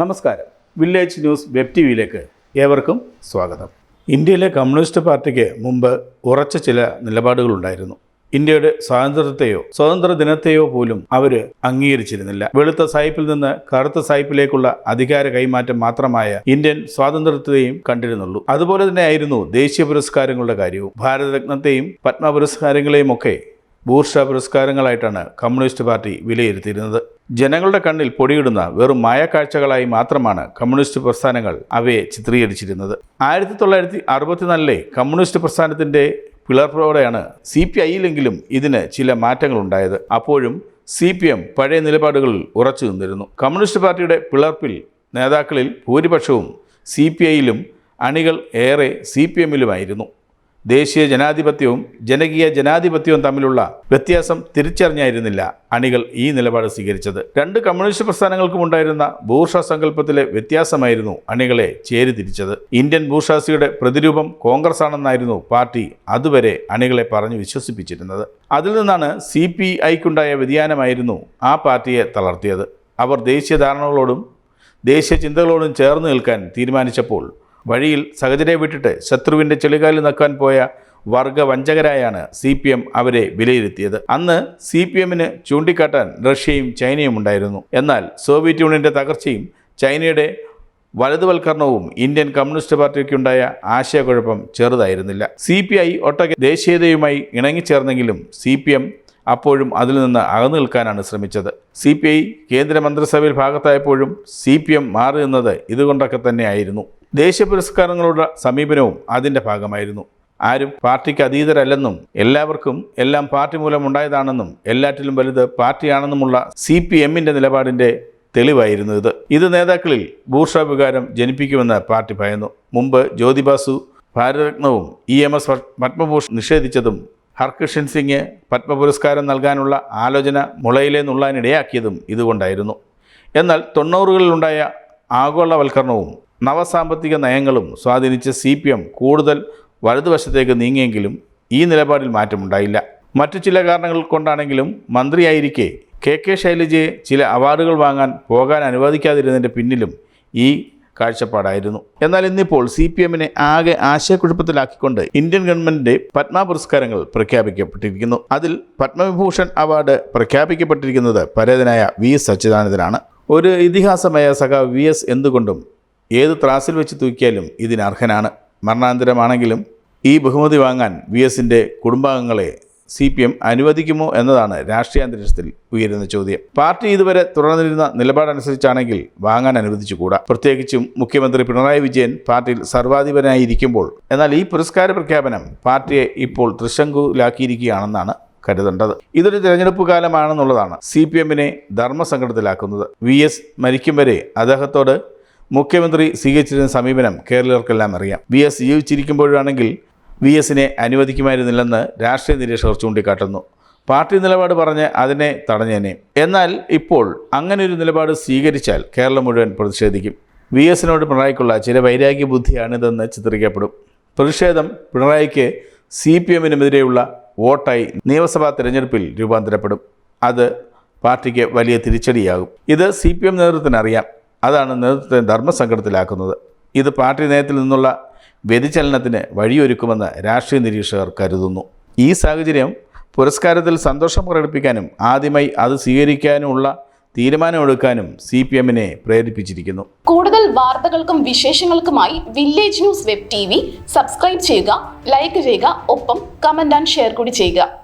നമസ്കാരം. Village news web T വിയിലേക്ക് ഏവർക്കും സ്വാഗതം. ഇന്ത്യയിലെ കമ്മ്യൂണിസ്റ്റ് പാർട്ടിക്ക് മുമ്പ് ഉറച്ച ചില നിലപാടുകളുണ്ടായിരുന്നു. ഇന്ത്യയുടെ സ്വാതന്ത്ര്യത്തെയോ സ്വതന്ത്ര ദിനത്തെയോ പോലും അവർ അംഗീകരിച്ചിരുന്നില്ല. വെളുത്ത സായിപ്പിൽ നിന്ന് കറുത്ത സായിപ്പിലേക്കുള്ള അധികാര കൈമാറ്റം മാത്രമായ ഇന്ത്യൻ സ്വാതന്ത്ര്യത്തെയും കണ്ടിരുന്നുള്ളൂ. അതുപോലെ തന്നെ ആയിരുന്നു ദേശീയ പുരസ്കാരങ്ങളുടെ കാര്യവും. ഭാരതരത്നത്തെയും പത്മ പുരസ്കാരങ്ങളെയും ഒക്കെ ബൂർഷ പുരസ്കാരങ്ങളായിട്ടാണ് കമ്മ്യൂണിസ്റ്റ് പാർട്ടി വിലയിരുത്തിയിരുന്നത്. ജനങ്ങളുടെ കണ്ണിൽ പൊടിയിടുന്ന വെറും മായക്കാഴ്ചകളായി മാത്രമാണ് കമ്മ്യൂണിസ്റ്റ് പ്രസ്ഥാനങ്ങൾ അവയെ ചിത്രീകരിച്ചിരുന്നത്. ആയിരത്തി തൊള്ളായിരത്തി അറുപത്തിനാലിലെ കമ്മ്യൂണിസ്റ്റ് പ്രസ്ഥാനത്തിന്റെ പിളർപ്പോടെയാണ് സി പി ഐയിലെങ്കിലും ഇതിന് ചില മാറ്റങ്ങളുണ്ടായത്. അപ്പോഴും സി പി എം പഴയ നിലപാടുകളിൽ ഉറച്ചു നിന്നിരുന്നു. കമ്മ്യൂണിസ്റ്റ് പാർട്ടിയുടെ പിളർപ്പിൽ നേതാക്കളിൽ ഭൂരിപക്ഷവും സി പി ഐയിലും അണികൾ ഏറെ സി പി എമ്മിലുമായിരുന്നു. ദേശീയ ജനാധിപത്യവും ജനകീയ ജനാധിപത്യവും തമ്മിലുള്ള വ്യത്യാസം തിരിച്ചറിഞ്ഞായിരുന്നില്ല അണികൾ ഈ നിലപാട് സ്വീകരിച്ചത്. രണ്ട് കമ്മ്യൂണിസ്റ്റ് പ്രസ്ഥാനങ്ങൾക്കും ഉണ്ടായിരുന്ന ബൂർഷ സങ്കല്പത്തിലെ വ്യത്യാസമായിരുന്നു അണികളെ ചേരിതിരിച്ചത്. ഇന്ത്യൻ ബൂർഷാസിയുടെ പ്രതിരൂപം കോൺഗ്രസ് ആണെന്നായിരുന്നു പാർട്ടി അതുവരെ അണികളെ പറഞ്ഞു വിശ്വസിപ്പിച്ചിരുന്നത്. അതിൽ നിന്നാണ് സി പി ഐക്കുണ്ടായ വ്യതിയാനമായിരുന്നു ആ പാർട്ടിയെ തളർത്തിയത്. അവർ ദേശീയ ധാരണകളോടും ദേശീയ ചിന്തകളോടും ചേർന്ന് നിൽക്കാൻ തീരുമാനിച്ചപ്പോൾ വഴിയിൽ സഹചരെ വിട്ടിട്ട് ശത്രുവിന്റെ ചെളികാലിൽ നക്കാൻ പോയ വർഗവഞ്ചകരായാണ് സി പി എം അവരെ വിലയിരുത്തിയത്. അന്ന് സി പി എമ്മിന് ചൂണ്ടിക്കാട്ടാൻ റഷ്യയും ചൈനയും ഉണ്ടായിരുന്നു. എന്നാൽ സോവിയറ്റ് യൂണിയന്റെ തകർച്ചയും ചൈനയുടെ വലതുവൽക്കരണവും ഇന്ത്യൻ കമ്മ്യൂണിസ്റ്റ് പാർട്ടിക്കുണ്ടായ ആശയക്കുഴപ്പം ചെറുതായിരുന്നില്ല. സി പി ഐ ഒട്ടക ദേശീയതയുമായി ഇണങ്ങിച്ചേർന്നെങ്കിലും സി പി എം അപ്പോഴും അതിൽ നിന്ന് അകന്നു നിൽക്കാനാണ് ശ്രമിച്ചത്. സി പി ഐ കേന്ദ്രമന്ത്രിസഭയിൽ ഭാഗത്തായപ്പോഴും സി പി എം മാറി നിന്നത് ഇതുകൊണ്ടൊക്കെ തന്നെയായിരുന്നു. ദേശീയ പുരസ്കാരങ്ങളുടെ സമീപനവും അതിന്റെ ഭാഗമായിരുന്നു. ആരും പാർട്ടിക്ക് അതീതരല്ലെന്നും എല്ലാവർക്കും എല്ലാം പാർട്ടി മൂലമുണ്ടായതാണെന്നും എല്ലാറ്റിലും വലുത് പാർട്ടിയാണെന്നുമുള്ള സി പി എമ്മിന്റെ നിലപാടിന്റെ തെളിവായിരുന്നു ഇത്. ഇത് നേതാക്കളിൽ ബൂർഷ വികാരം ജനിപ്പിക്കുമെന്ന് പാർട്ടി ഭയന്നു. മുമ്പ് ജ്യോതിബാസു ഭാരതരത്നവും ഇ എം എസ് പത്മഭൂഷൺ നിഷേധിച്ചതും ഹർകിഷൻ സിംഗ് പത്മപുരസ്കാരം നൽകാനുള്ള ആലോചന മുളയിലെ നുള്ളാനിടയാക്കിയതും ഇതുകൊണ്ടായിരുന്നു. എന്നാൽ തൊണ്ണൂറുകളിലുണ്ടായ ആഗോളവൽക്കരണവും നവസാമ്പത്തിക നയങ്ങളും സ്വാധീനിച്ച് സി പി എം കൂടുതൽ വലതുവശത്തേക്ക് നീങ്ങിയെങ്കിലും ഈ നിലപാടിൽ മാറ്റമുണ്ടായില്ല. മറ്റു ചില കാരണങ്ങൾ കൊണ്ടാണെങ്കിലും മന്ത്രിയായിരിക്കെ കെ കെ ശൈലജയെ ചില അവാർഡുകൾ വാങ്ങാൻ പോകാൻ അനുവദിക്കാതിരുന്നതിന്റെ പിന്നിലും ഈ കാഴ്ചപ്പാടായിരുന്നു. എന്നാൽ ഇന്നിപ്പോൾ സി പി എമ്മിനെ ആകെ ആശയക്കുഴപ്പത്തിലാക്കിക്കൊണ്ട് ഇന്ത്യൻ ഗവൺമെന്റിന്റെ പത്മ പുരസ്കാരങ്ങൾ പ്രഖ്യാപിക്കപ്പെട്ടിരിക്കുന്നു. അതിൽ പത്മവിഭൂഷൺ അവാർഡ് പ്രഖ്യാപിക്കപ്പെട്ടിരിക്കുന്നത് പരേതനായ വി. സച്ചിദാനന്ദനാണ്. ഒരു ഇതിഹാസമായ സഖാവ് വി. എസ്. എന്തുകൊണ്ടും ഏത് ത്രാസിൽ വെച്ച് തൂക്കിയാലും ഇതിന് അർഹനാണ്. മരണാന്തരമാണെങ്കിലും ഈ ബഹുമതി വാങ്ങാൻ വി എസിന്റെ കുടുംബാംഗങ്ങളെ സി പി എം അനുവദിക്കുമോ എന്നതാണ് രാഷ്ട്രീയ അന്തരീക്ഷത്തിൽ ഉയരുന്ന ചോദ്യം. പാർട്ടി ഇതുവരെ തുടർന്നിരുന്ന നിലപാടനുസരിച്ചാണെങ്കിൽ വാങ്ങാൻ അനുവദിച്ചുകൂടാ പ്രത്യേകിച്ചും മുഖ്യമന്ത്രി പിണറായി വിജയൻ പാർട്ടിയിൽ സർവാധിപനായിരിക്കുമ്പോൾ. എന്നാൽ ഈ പുരസ്കാര പ്രഖ്യാപനം പാർട്ടിയെ ഇപ്പോൾ തൃശങ്കുലാക്കിയിരിക്കുകയാണെന്നാണ് കരുതേണ്ടത്. ഇതൊരു തിരഞ്ഞെടുപ്പ് കാലമാണെന്നുള്ളതാണ് സി പി എമ്മിനെ ധർമ്മസങ്കടത്തിലാക്കുന്നത്. വി എസ് മരിക്കും വരെ അദ്ദേഹത്തോട് മുഖ്യമന്ത്രി സ്വീകരിച്ചിരുന്ന സമീപനം കേരളീയർക്കെല്ലാം അറിയാം. വി എസ് ജീവിച്ചിരിക്കുമ്പോഴാണെങ്കിൽ വി എസിനെ അനുവദിക്കുമായിരുന്നില്ലെന്ന് രാഷ്ട്രീയ നിരീക്ഷകർ ചൂണ്ടിക്കാട്ടുന്നു. പാർട്ടി നിലപാട് പറഞ്ഞ് അതിനെ തടഞ്ഞേനെ. എന്നാൽ ഇപ്പോൾ അങ്ങനെ ഒരു നിലപാട് സ്വീകരിച്ചാൽ കേരളം മുഴുവൻ പ്രതിഷേധിക്കും. വി എസിനോട് പിണറായിക്കുള്ള ചില വൈരാഗ്യ ബുദ്ധിയാണിതെന്ന് ചിത്രീകരിക്കപ്പെടും. പ്രതിഷേധം പിണറായിക്ക് സി പി എമ്മിനുമെതിരെയുള്ള വോട്ടായി നിയമസഭാ തിരഞ്ഞെടുപ്പിൽ രൂപാന്തരപ്പെടും. അത് പാർട്ടിക്ക് വലിയ തിരിച്ചടിയാകും. ഇത് സി പി എം നേതൃത്വത്തിന് അറിയാം. അതാണ് നേതൃത്വത്തെ ധർമ്മസങ്കടത്തിലാക്കുന്നത്. ഇത് പാർട്ടി നയത്തിൽ നിന്നുള്ള വ്യതിചലനത്തിന് വഴിയൊരുക്കുമെന്ന് രാഷ്ട്രീയ നിരീക്ഷകർ കരുതുന്നു. ഈ സാഹചര്യം പുരസ്കാരത്തിൽ സന്തോഷം പ്രകടിപ്പിക്കാനും ആദ്യമായി അത് സ്വീകരിക്കാനുമുള്ള തീരുമാനമെടുക്കാനും സി പി എമ്മിനെ പ്രേരിപ്പിച്ചിരിക്കുന്നു. കൂടുതൽ വാർത്തകൾക്കും വിശേഷങ്ങൾക്കുമായി village news web T subscribe ചെയ്യുക ലൈക്ക് ചെയ്യുക ഒപ്പം കമന്റ് ആൻഡ് ഷെയർ കൂടി ചെയ്യുക.